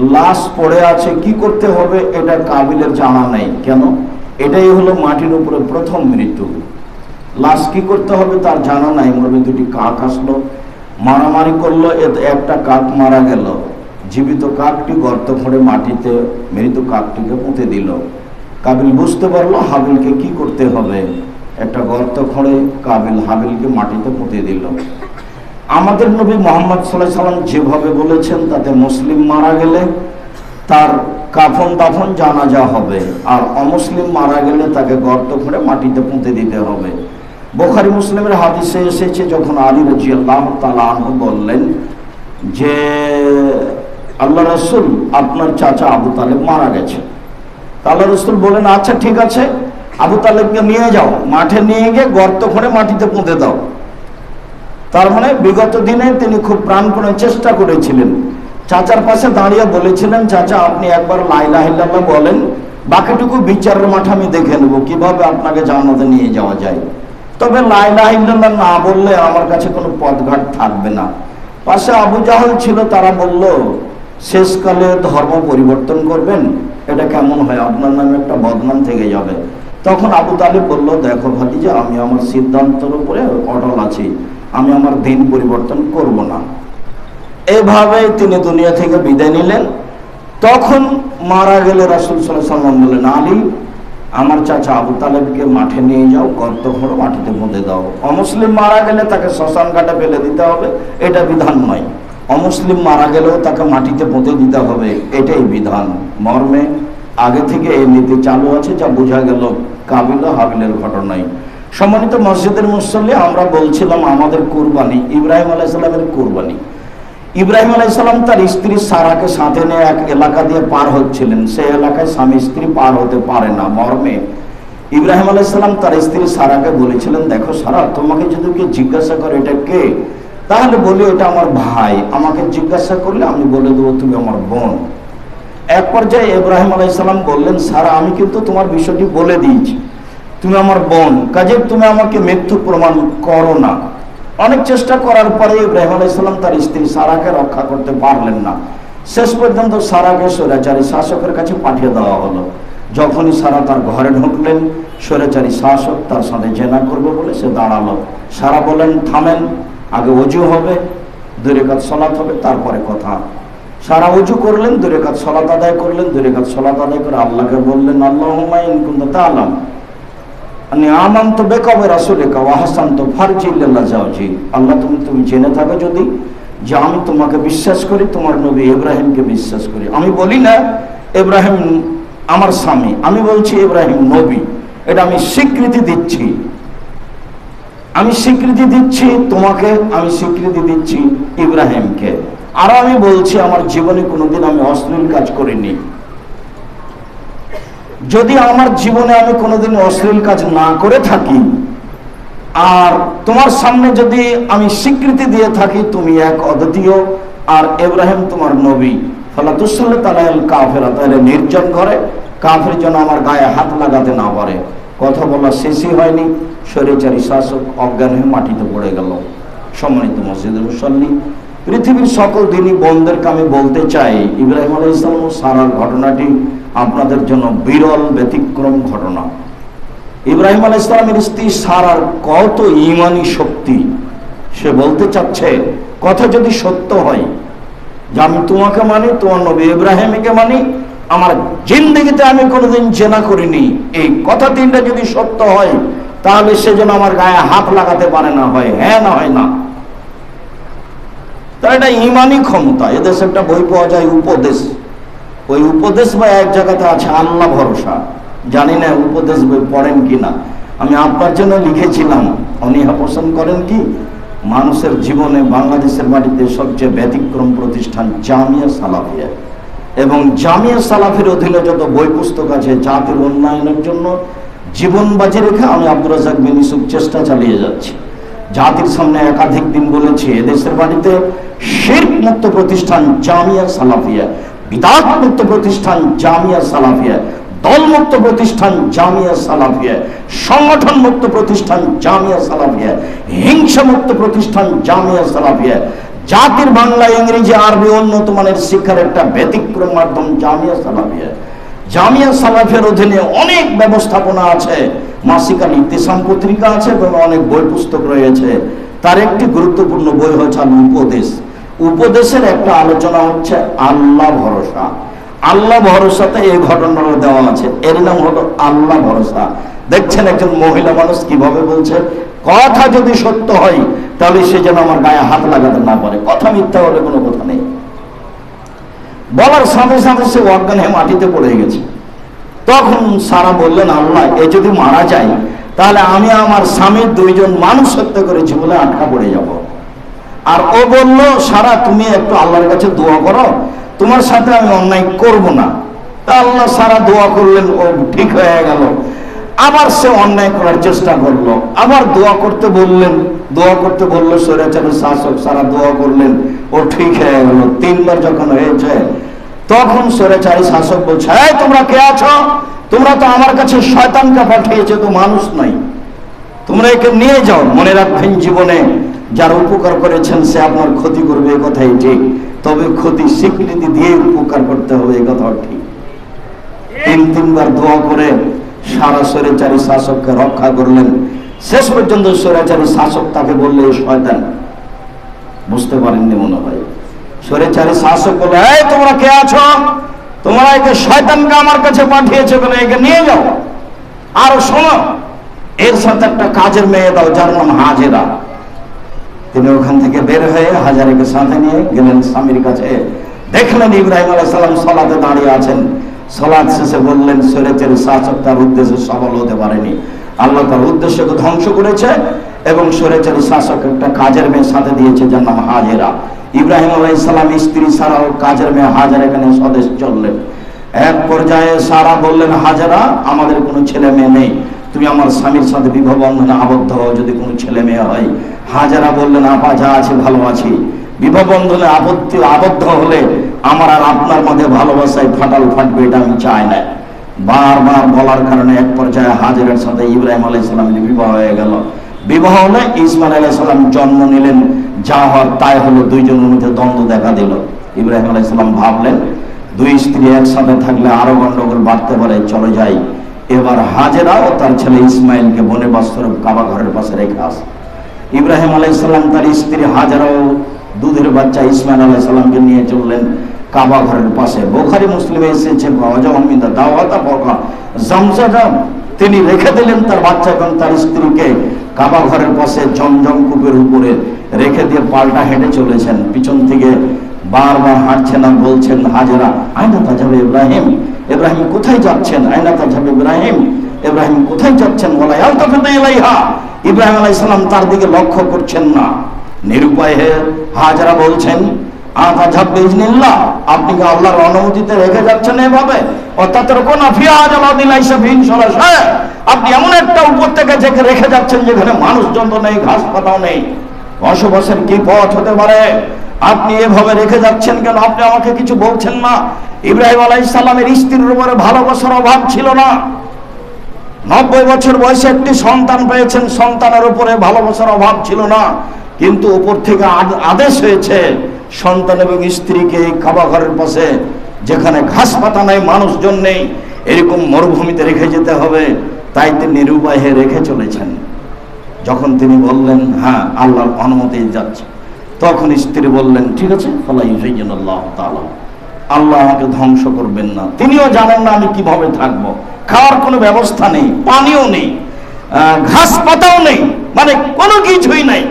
লাশ পড়ে আছে, কি করতে হবে এটা কাবিলের জানা নেই। কেন? এটাই হলো মাটির উপরে প্রথম মৃত্যু। লাশ কি করতে হবে তার জানা নাই। মরবে দুটি কাক আসলো, মারামারি করল একটা কাক মারা গেল। জীবিত কাকটি গর্ত খুঁড়ে মাটিতে মৃত কাকটিকে পুঁতে দিল। কাবিল বুঝতে পারল হাবিলকে কি করতে হবে। একটা গর্ত খুঁড়ে কাবিল হাবিলকে মাটিতে পুঁতে দিল। আমাদের নবী মোহাম্মদ সাল্লাহ সাল্লাম যেভাবে বলেছেন, তাতে মুসলিম মারা গেলে তার কাফন দাফন জানাজা হবে, আর অমুসলিম মারা গেলে তাকে গর্ত খুঁড়ে মাটিতে পুঁতে দিতে হবে। বোখারি মুসলিমের হাদিসে এসেছে, যখন আলী রাজি আল্লাহ বললেন যে, আল্লাহ রসুল, আপনার চাচা আবু তালেব মারা গেছে। আল্লাহ রসুল বলেন আচ্ছা ঠিক আছে, আবু তালেবকে নিয়ে যাও, মাঠে নিয়ে গিয়ে গর্ত খুঁড়ে মাটিতে পুঁতে দাও। তার মানে বিগত দিনে তিনি খুব প্রাণপণে চেষ্টা করেছিলেন। চাচার পাশে দাঁড়িয়ে বলেছিলেন, চাচা, আপনি একবার লাইলাহিল্লাহ বলেন, বাকিটুকু বিচারের মাঠে আমি দেখে নেব, কীভাবে আপনাকে জান্নাতে নিয়ে যাওয়া যায়? তবে লাইলাহিল্লাহ না বললে আমার কাছে কোনো পথঘাট থাকবে না। পাশে আবু জাহল ছিল, তারা বলল, শেষকালে ধর্ম পরিবর্তন করবেন, এটা কেমন হয়? আপনার নামে একটা বদনাম থেকে যাবে। তখন আবু তালিব বলল, দেখো ভাতিজা, আমি আমার সিদ্ধান্তের উপরে অটল আছি। আমি আমার দিন পরিবর্তন করব না। এভাবে তিনি দুনিয়া থেকে বিদায় নিলেন। তখন মারা গেলে রাসুল সাল্লাম বললেন, আলী, আমার চাচা আবু তালেবকে মাঠে নিয়ে যাও, গর্ত খোঁড়ো মাটিতে পুঁতে দাও। অমুসলিম মারা গেলে তাকে শ্মশান ঘাটে ফেলে দিতে হবে, এটা বিধান নয়। অমুসলিম মারা গেলেও তাকে মাটিতে পুঁতে দিতে হবে, এটাই বিধান। মর্মে আগে থেকে এই নীতি চালু আছে, যা বোঝা গেল কাবিল হাবিলের ঘটনায় সম্মানিত মসজিদের মুসল্লি, আমরা বলছিলাম আমাদের কুরবানি, ইব্রাহিম আলাইসাল্লামের কুরবানি। ইব্রাহিম আলাইসাল্লাম তার স্ত্রী সারাকে সাথে নিয়ে এক এলাকা দিয়ে পার হচ্ছিলেন। সেই এলাকায় স্বামী স্ত্রী পার হতে পারে না, মর্মে। ইব্রাহিম আলাইসাল্লাম তার স্ত্রী সারাকে বলেছিলেন, দেখো সারা, তোমাকে যদি কেউ জিজ্ঞাসা করে এটা কে, তাহলে বলি এটা আমার ভাই। আমাকে জিজ্ঞাসা করলে আমি বলে দেবো তুমি আমার বোন। এক পর্যায়ে ইব্রাহিম আলাইসাল্লাম বললেন, সারা, আমি কিন্তু তোমার বিষয়টি বলে দিয়েছি। তুমি আমার বোন, কাজে তুমি আমাকে মৃত্যু প্রমাণ করো না। অনেক চেষ্টা করার পরে ইব্রাহিম আলাইসাল্লাম তার স্ত্রী সারাকে রক্ষা করতে পারলেন না। শেষ পর্যন্ত সারাকে স্বৈরাচারী শাসকের কাছে পাঠিয়ে দেওয়া হলো। যখনই সারা তার ঘরে ঢুকলেন, স্বৈরাচারী শাসক তার সাথে জেনা করবে বলে সে দাঁড়াল। সারা বলেন থামেন, আগে অজু হবে দূরে কাজ সলাৎ হবে, তারপরে কথা। সারা উজু করলেন দূরে কাজ সলাত আদায় করলেন দূরে কাজ সলাত আদায় করে আল্লাহকে বললেন আল্লাহ তা আলাম আমান তো বেকবে রাসুলেকা ওয়াহাসান তো ফারজিল্লাহ যাওজি। আল্লাহ তুমি তুমি জেনে থাকো যদি যে আমি তোমাকে বিশ্বাস করি, তোমার নবী ইব্রাহিমকে বিশ্বাস করি। আমি বলি না, ইব্রাহিম আমার স্বামী। আমি বলছি, ইব্রাহিম নবী। এটা আমি স্বীকৃতি দিচ্ছি। আমি স্বীকৃতি দিচ্ছি তোমাকে, আমি স্বীকৃতি দিচ্ছি ইব্রাহিমকে। আর আমি বলছি, আমার জীবনে কোনোদিন আমি অশ্লীল কাজ করিনি। যদি আমার জীবনে আমি কোনোদিন অশ্লীল কাজ না করে থাকি, আর তোমার সামনে যদি আমি স্বীকৃতি দিয়ে থাকি, তুমি এক অদ্বিতীয়, আর এব্রাহিম তোমার নবী ফলাতুসাল্লাহ তালাল কাফেরা, তাহলে নির্জন ঘরে কাফের যেন আমার গায়ে হাত লাগাতে না পারে। কথা বলা শেষই হয়নি স্বৈরাচারী শাসক অজ্ঞান হয়ে মাটিতে পড়ে গেল। সম্মানিত মসজিদের মুসল্লি, পৃথিবীর সকল দিনই বন্ধেরকে আমি বলতে চাই, ইব্রাহিম আলাই সারার ঘটনাটি আপনাদের জন্য বিরল ব্যতিক্রম ঘটনা। ইব্রাহিম আলাই ইসলামের স্ত্রী সারার কত ইমানি শক্তি, সে বলতে চাচ্ছে, কথা যদি সত্য হয়, যে আমি তোমাকে মানি, তোমার নবী ইব্রাহিমকে মানি, আমার জিন্দগিতে আমি কোনোদিন জেনা করিনি। এই কথা তিনটা যদি সত্য হয়, তাহলে সে যেন আমার গায়ে হাত লাগাতে পারে না, হয় হ্যাঁ না, হয় না। তার এটা ইমানই ক্ষমতা, এদেশে একটা বই পাওয়া যায় উপদেশ। ওই উপদেশ বই এক জায়গাতে আছে, আল্লাহ ভরসা। জানি না উপদেশ বই পড়েন কি না আমি আপনার জন্য লিখেছিলাম অনীহা পোষণ করেন কি? মানুষের জীবনে বাংলাদেশের মাটিতে সবচেয়ে ব্যতিক্রম প্রতিষ্ঠান জামিয়া সালাফিয়া। এবং জামিয়া সালাফির অধীনে যত বই পুস্তক আছে, জাতির উন্নয়নের জন্য জীবন বাজি রেখে আমি আব্দুর রাজাক বিন ইসুফ চেষ্টা চালিয়ে যাচ্ছি। জাতির সামনে একাধিক দিন বলেছি, এদেশের বাড়িতে শির্ক মুক্ত প্রতিষ্ঠান জামিয়া সালাফিয়া। বিদাত মুক্ত প্রতিষ্ঠান জামিয়া সালাফিয়া, দলমুক্ত প্রতিষ্ঠান জামিয়া সালাফিয়া সংগঠন মুক্ত প্রতিষ্ঠান জামিয়া সালাফিয়া হিংসা মুক্ত প্রতিষ্ঠান জামিয়া সালাফিয়া, জাতির বাংলা, ইংরেজি, আরবি, উন্নত মানের শিক্ষার একটা ব্যতিক্রম মাধ্যম জামিয়া সালাফিয়া। জামিয়া সালাফের অধীনে অনেক ব্যবস্থাপনা আছে। মাসিকাল ইতিসাম পত্রিকা আছে এবং অনেক বই পুস্তক রয়েছে। তার একটি গুরুত্বপূর্ণ বই হচ্ছে উপদেশ। উপদেশের একটা আলোচনা হচ্ছে আল্লাহ ভরসা। আল্লাহ ভরসাতে এই ঘটনাটা দেওয়া আছে। এর নাম হলো আল্লাহ ভরসা। দেখছেন একজন মহিলা মানুষ কীভাবে বলছে, কথা যদি সত্য হয়, তাহলে সে যেন আমার গায়ে হাত লাগাতে না পারে। কথা মিথ্যা হলে কোনো কথা নেই। বলার সাথে সাথে সে অজ্ঞান মাটিতে পড়ে গেছে। তখন সারা বললেন, আল্লাহ, এ যদি মারা যায়, তাহলে আমি আমার স্বামীর দুইজন মানুষ হত্যা করেছি বলে আটকা পড়ে যাব। আর ও বলল, সারা, তুমি একটু আল্লাহর কাছে দোয়া করো, তোমার সাথে আমি অন্যায় করব না। তা আল্লাহ সারা দোয়া করলেন, ও ঠিক হয়ে গেল। আবার সে অন্যায় করার চেষ্টা করল। আবার দোয়া করতে বললেন, দোয়া করতে বলল স্বৈরাচারের শাসক, সারা দোয়া করলেন, ও ঠিক হয়ে গেল। তিনবার যখন হয়েছে, তখন স্বৈরাচারী শাসক বলছে, এই, তোমরা কে আছো? তোমরা তো আমার কাছে শয়তানকে পাঠিয়েছে, তো মানুষ নাই তোমরা একে নিয়ে যাও, মনে রাখবেন জীবনে। যার উপকার করেছেন সে আপনার ক্ষতি করবে, এ কথাই ঠিক। তবে ক্ষতি স্বীকৃতি দিয়ে উপকার করতে হবে, এ কথাও ঠিক। তিন, তিনবার দোয়া করে সারা স্বৈরাচারী শাসককে রক্ষা করলেন। শেষ পর্যন্ত স্বৈরাচারী শাসক তাকে বললে শয়তান। বুঝতে পারেননি মনে হয়। স্বৈরাচারী শাসক বলে এই, তোমরা কে আছো? তোমরা একে শয়তানকে আমার কাছে পাঠিয়েছে বলে একে নিয়ে যাও। আর শোনো, এর সাথে একটা কাজের মেয়ে দাও, যার নাম হাজেরা। তিনি ওখান থেকে বের হয়ে হাজারিকে সাথে নিয়ে গেলেন স্বামীর কাছে। দেখলেন ইব্রাহিম আলাহ সাল্লাম সলাতে দাঁড়িয়ে আছেন। সলাদ শেষে বললেন সৈরেচের শাসক তার উদ্দেশ্যে সফল হতে পারেনি। আল্লাহ তার উদ্দেশ্যকে ধ্বংস করেছে এবং সৈরেচের শাসক একটা কাজের মেয়ে সাথে দিয়েছে যার নাম হাজেরা। ইব্রাহিম আলাহ ইসলাম স্ত্রী ছাড়াও কাজের মেয়ে হাজার এখানে স্বদেশ চললেন। এক পর্যায়ে সারা বললেন, হাজারা, আমাদের কোনো ছেলে মেয়ে নেই। তুমি আমার স্বামীর সাথে বিবাহ বন্ধনে আবদ্ধ হও, যদি কোনো ছেলে মেয়ে হয়। হাজারা বললেন, আপা, যা আছে ভালো আছি। বিবাহ বন্ধনে আপত্তি আবদ্ধ হলে আমার আর আপনার মধ্যে ভালোবাসায় ফাটাল ফাটবে এটা আমি চাই না। বারবার বলার কারণে এক পর্যায়ে হাজারের সাথে ইব্রাহিম আলাই সাল্লামের বিবাহ হয়ে গেল। বিবাহ হলে ইসমাইল আলাই সাল্লাম জন্ম নিলেন, যা হওয়ার তাই হলো দুইজনের মধ্যে দ্বন্দ্ব দেখা দিল। ইব্রাহিম আলাই সাল্লাম ভাবলেন, দুই স্ত্রী একসাথে থাকলে আরও গন্ডগোল বাড়তে পারে, চলে যাই। এবার হাজেরা ও তার ছেলে ইসমাইলকে বনে বাস্তব কাবা ঘরের পাশে রেখে আসে। ইব্রাহিম আলাইসাল্লাম তার স্ত্রী হাজারাও দুধের বাচ্চা ইসমাইল আলাইসাল্লামকে নিয়ে চললেন কাবা ঘরের পাশে। বোখারি মুসলিমে এসেছে দাওয়াতা জমজম তিনি রেখে দিলেন তার বাচ্চা এবং তার স্ত্রীকে কাবা ঘরের পাশে জমজম কূপের উপরে রেখে দিয়ে পাল্টা হেঁটে চলেছেন। পিছন থেকে বারবার হাঁটছেন আর বলছেন হাজেরা, আয়না তাজাবে ইব্রাহিম? ইব্রাহিম কোথায় যাচ্ছেন? আয়না তাজাবে ইব্রাহিম। ইব্রাহিম কোথায় যাচ্ছেন? বলা আলতাফিদা ইলাইহা ইব্রাহিম আলাইহিস সালাম তার দিকে লক্ষ্য করছেন না। নিরুপায় হয়ে হাজরা বলছেন আতা ঝাব্বে ইজনিল্লাহ আপনি কি আল্লাহর অনুমতিতে রেখে যাচ্ছেন এভাবে? অর্থাৎ কোন ফিয়াজ সরাসা আপনি এমন একটা উপত্যকা থেকে রেখে যাচ্ছেন যেখানে মানুষজন তো নেই, ঘাস পাতাও নেই। বসবাসের কি পথ হতে পারে? আপনি এভাবে রেখে যাচ্ছেন কেন? আপনি আমাকে কিছু বলছেন না। ইব্রাহিম আলাইহিস সালামের স্ত্রীর উপরে ভালোবাসার অভাব ছিল না। নব্বই বছর বয়সে একটি সন্তান পেয়েছেন, সন্তানের উপরে ভালোবাসার অভাব ছিল না। কিন্তু উপর থেকে আদ- আদেশ হয়েছে, সন্তান এবং স্ত্রীকে কাবা ঘরের পাশে, যেখানে ঘাস পাতা নাই, মানুষজন নেই, এরকম মরুভূমিতে রেখে যেতে হবে। তাই তিনি নিরুপায় রেখে চলেছেন। যখন তিনি বললেন হ্যাঁ আল্লাহর অনুমতি যাচ্ছে। তখন স্ত্রী বললেন, ঠিক আছে আল্লাহ আল্লাহ আমাকে ধ্বংস করবেন না। তিনিও জানেন না আমি কীভাবে থাকব। খাওয়ার কোনো ব্যবস্থা নেই, পানিও নেই ঘাস পাতাও নেই মানে কোনো কিছুই নাই।